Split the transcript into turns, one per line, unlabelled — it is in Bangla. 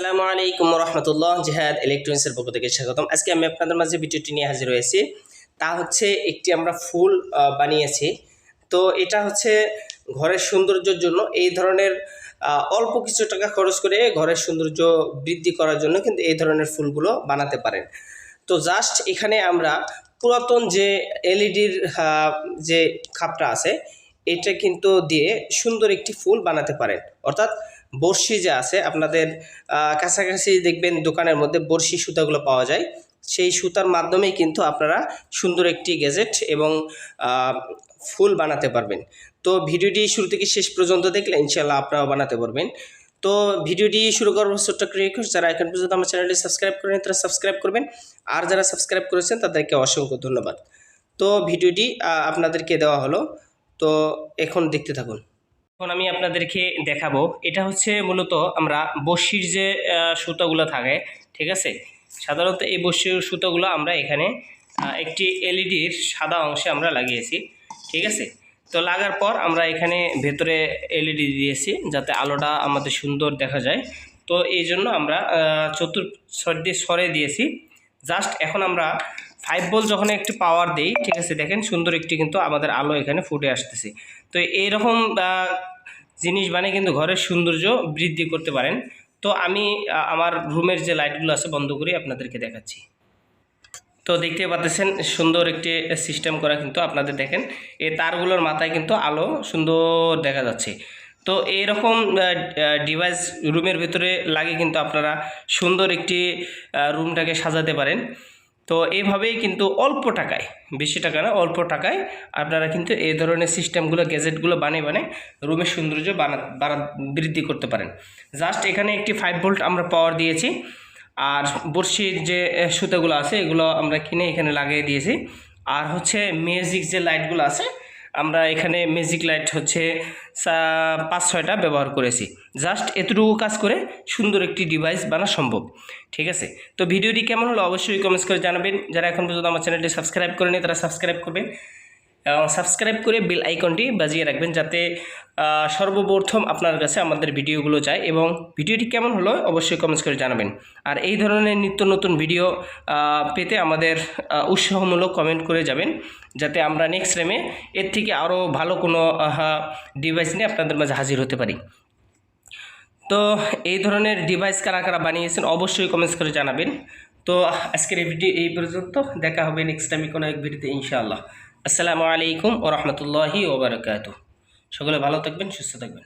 আসসালামু আলাইকুম রহমতুল্লাহ জেহাদ ইলেকট্রনিক্সের পক্ষ থেকে স্বাগতম। আজকে আমি আপনাদের মাঝে ভিডিওটি নিয়ে হাজির হয়েছি। তা হচ্ছে একটি আমরা ফুল বানিয়েছি। তো এটা হচ্ছে ঘরের সৌন্দর্যের জন্য। এই ধরনের অল্প কিছু টাকা খরচ করে ঘরের সৌন্দর্য বৃদ্ধি করার জন্য কিন্তু এই ধরনের ফুলগুলো বানাতে পারেন। তো জাস্ট এখানে আমরা পুরাতন যে এলইডির যে খাপটা আছে, এটা কিন্তু দিয়ে সুন্দর একটি ফুল বানাতে পারেন। অর্থাৎ বর্ষি যে আছে, আপনাদের কাছাকাছি দেখবেন দোকানের মধ্যে বর্ষি সুতাগুলো পাওয়া যায়। সেই সুতার মাধ্যমেই কিন্তু আপনারা সুন্দর একটি গ্যাজেট এবং ফুল বানাতে পারবেন। তো ভিডিওটি শুরু থেকে শেষ পর্যন্ত দেখলে ইনশাল্লাহ আপনারাও বানাতে পারবেন। তো ভিডিওটি শুরু করার ছোট্ট রিকোয়েস্ট যারা এখন পর্যন্ত আমার চ্যানেলটি সাবস্ক্রাইব করেন তারা সাবস্ক্রাইব করবেন। আর যারা সাবস্ক্রাইব করেছেন তাদেরকে অসংখ্য ধন্যবাদ। তো ভিডিওটি আপনাদেরকে দেওয়া হলো। তো এখন দেখতে থাকুন। এখন আমি আপনাদেরকে দেখাবো। এটা হচ্ছে মূলত আমরা বসির যে সুতোগুলো থাকে ঠিক আছে? সাধারণত এই বসির সুতোগুলো আমরা এখানে একটি এলইডির সাদা অংশে আমরা লাগিয়েছি ঠিক আছে? তো লাগার পর আমরা এখানে ভেতরে এলইডি দিয়েছি যাতে আলোটা আমাদের সুন্দর দেখা যায়। তো এই জন্য আমরা আহ, চতুর সর দিয়ে সরে দিয়েছি। জাস্ট এখন আমরা ফাইভ বল যখন একটি পাওয়ার দিই, ঠিক আছে, দেখেন সুন্দর একটি কিন্তু আমাদের আলো এখানে ফুটে আসতেছে। তো এইরকম জিনিস বানিয়ে কিন্তু ঘরের সৌন্দর্য বৃদ্ধি করতে পারেন। তো আমি আমার রুমের যে লাইটগুলো আছে বন্ধ করে, আপনাদেরকে দেখাচ্ছি। তো দেখতে পাচ্ছেন সুন্দর একটি সিস্টেম করা কিন্তু আপনাদের দেখেন। এই তারগুলোর মাথায় কিন্তু আলো সুন্দর দেখা যাচ্ছে। তো এইরকম ডিভাইস রুমের ভিতরে লাগে কিন্তু আপনারা সুন্দর একটি রুমটাকে সাজাতে পারেন। তো এইভাবেই কিন্তু অল্প টাকায়, বেশি টাকা না, অল্প টাকায় আপনারা কিন্তু এই ধরনের সিস্টেমগুলো, গ্যাজেটগুলো বানিয়ে বানিয়ে রুমের সৌন্দর্য বানা বৃদ্ধি করতে পারেন। জাস্ট এখানে একটি ফাইভ ভোল্ট আমরা পাওয়ার দিয়েছি। আর বর্ষির যে সুতোগুলো আছে, এগুলো আমরা কিনে এখানে লাগিয়ে দিয়েছি। আর হচ্ছে মিউজিক যে লাইটগুলো আছে আমরা এখানে ম্যাজিক লাইট হচ্ছে পাঁচ ছয়টা ব্যবহার করেছি। জাস্ট এতটুকু কাজ করে সুন্দর একটি ডিভাইস বানা সম্ভব। ঠিক আছে? তো ভিডিওটি কেমন হলো অবশ্যই কমেন্টস করে জানাবেন। যারা এখন পর্যন্ত আমার চ্যানেলটি সাবস্ক্রাইব করেনি তারা সাবস্ক্রাইব করবেন। সাবস্ক্রাইব করে বেল আইকনটি বাজিয়ে রাখবেন যাতে সর্বপ্রথম আপনার কাছে আমাদের ভিডিওগুলো যায় এবং ভিডিওটি কেমন হলো অবশ্যই কমেন্টস করে জানাবেন। আর এই ধরনের নিত্য নতুন ভিডিও পেতে আমাদের উৎসাহমূলক কমেন্ট করে যাবেন, যাতে আমরা নেক্সট টাইমে এর থেকে আরও ভালো কোনো ডিভাইস নিয়ে আপনাদের মাঝে হাজির হতে পারি। তো এই ধরনের ডিভাইস কারা কারা বানিয়েছেন অবশ্যই কমেন্টস করে জানাবেন। তো আজকের এই ভিডিও এই পর্যন্ত। দেখা হবে নেক্সট টাইমে কোনো এক ভিডিওতে ইনশাআল্লাহ। আসসালামু আলাইকুম ও রহমতুল্লাহি ওবরাকাত সকলে ভালো থাকবেন সুস্থ থাকবেন।